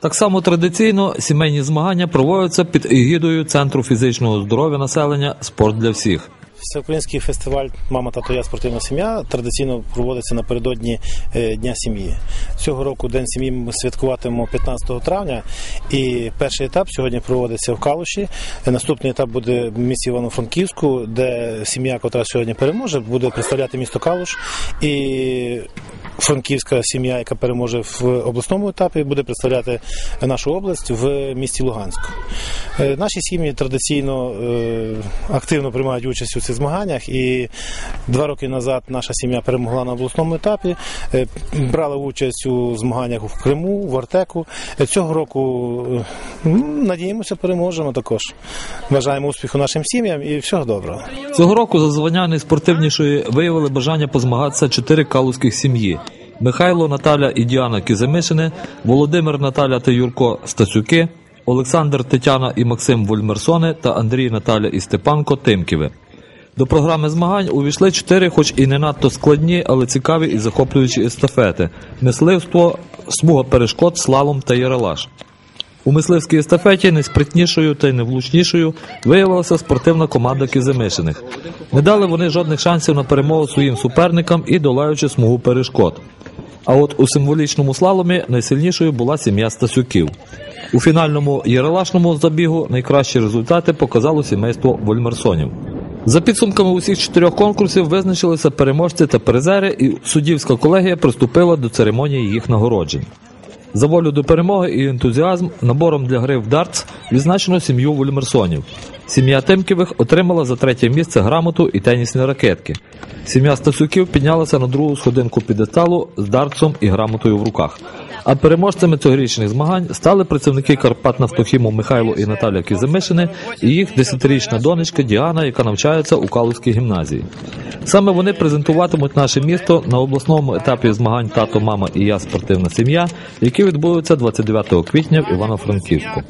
Так само традиційно сімейні змагання проводяться під егідою Центру фізичного здоров'я населення Спорт для всіх. Всеукраїнський фестиваль Мама тато я спортивна сім'я традиційно проводиться напередодні е, Дня сім'ї. Цього року День сім'ї ми святкуватимемо 15 травня. І перший етап сьогодні проводиться в Калуші. Наступний етап буде в місті Івано-Франківську, де сім'я, яка сьогодні переможе, буде представляти місто Калуш. І франківська сім'я, яка переможе в обласному етапі, буде представляти нашу область в місті Луганську. Е, Наші сім'ї традиційно е, активно приймають участь у цих змаганнях, і два роки назад наша сім'я перемогла на обласному етапі, е, брала участь у змаганнях в Криму, в Артеку. Цього року е, надіємося, переможемо також. Бажаємо успіху нашим сім'ям і всього доброго. Цього року за звання найспортивнішої виявили бажання позмагатися чотири калузьких сім'ї: Михайло, Наталя і Діана Кіземишини, Володимир, Наталя та Юрко Стасюки, Олександр, Тетяна і Максим Вольмерсони та Андрій, Наталя і Степанко Тимківи. До програми змагань увійшли чотири, хоч і не надто складні, але цікаві і захоплюючі естафети: мисливство, смуга перешкод, слалом та ярелаж. У мисливській естафеті найспритнішою та й найвлучнішою виявилася спортивна команда Кіземишиних. Не дали вони жодних шансів на перемогу своїм суперникам і долаючи смугу перешкод. А от у символічному слаломі найсильнішою була сім'я Стасюків. У фінальному єралашному забігу найкращі результати показало сімейство Вольмерсонів. За підсумками усіх чотирьох конкурсів визначилися переможці та призери, і суддівська колегія приступила до церемонії їх нагороджень. За волю до перемоги і ентузіазм набором для гри в дартс відзначено сім'ю Вольмерсонів. Сім'я Тимківих отримала за третє місце грамоту і тенісні ракетки. Сім'я Стасюків піднялася на другу сходинку підесталу з дартсом і грамотою в руках. А переможцями цьогорічних змагань стали працівники Карпат Нафтохіму Михайло і Наталя Кіземишини і їх десятирічна донечка Діана, яка навчається у Калузькій гімназії. Саме вони презентуватимуть наше місто на обласному етапі змагань Тато, мама і я спортивна сім'я, які відбудуться 29 квітня в Івано-Франківську.